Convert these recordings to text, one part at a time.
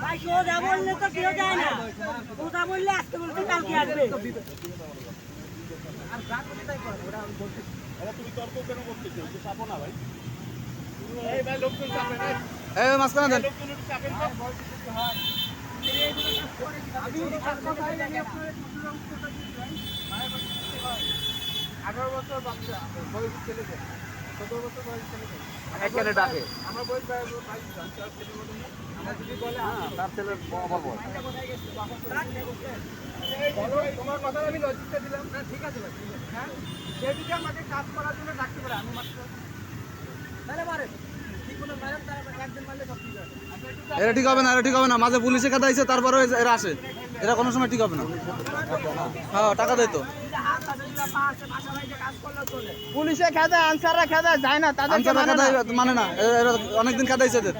ভাই সোজা বললে তো কেউ যায় না। সোজা বললে আজকে বলতে কালকে আসবে। এই মাঝখানে দেন। আঠারো বছর বাচ্চা বয়স ছেলেকে না ঠিক এটা ঠিক হবে না এটা ঠিক হবে না। মাঝে পুলিশে খাতা আইছে তারপরে এরা আসে। এরা কোনো সময় ঠিক হবে না। হ্যাঁ টাকা দেয় তো। পুলিশে খেদা আনসাররা খেদা যায় না আনসার মানে না। মানে অনেকদিন খাতা আইছে এদের।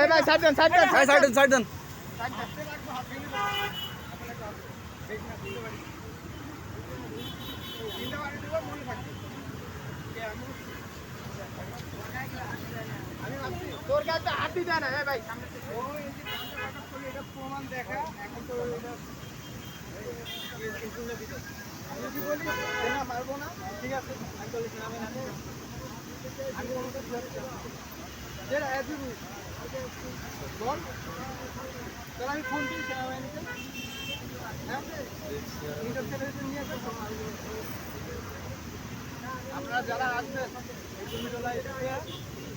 এই ভাই সাইড দেন সাইড দেন সাইড সাইড দেন সাইড দেন। তিনটা বাড়ি দিব থাকবে কে আমি আমি তোর কাছে হাতি দেয় না ভাই সামনে ও প্রমাণ দেখা এখন তো এটা এই ইন্টারনেটে দিতে আমি ফোন দিই সেনাবাহিনীতে হ্যাঁ ইন্টারনেটে নিয়ে আপনারা যারা আসবেন এই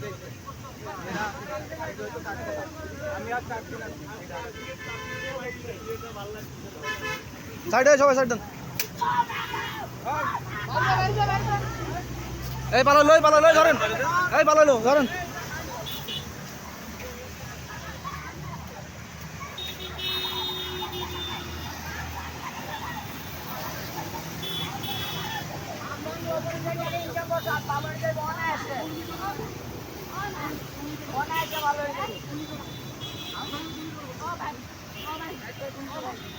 দেখবেন। আমি আর কাটছি না সাইডে সবাই সাইড দেন এই পালো লই পালো লই, ধরেন। এই পালো লো ধরেন। ভালো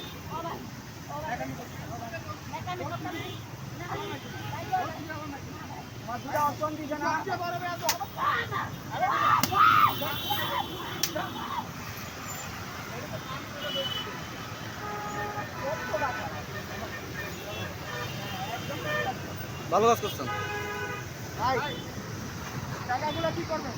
ভালো কাজ করছেন। টাকাগুলো কি করবেন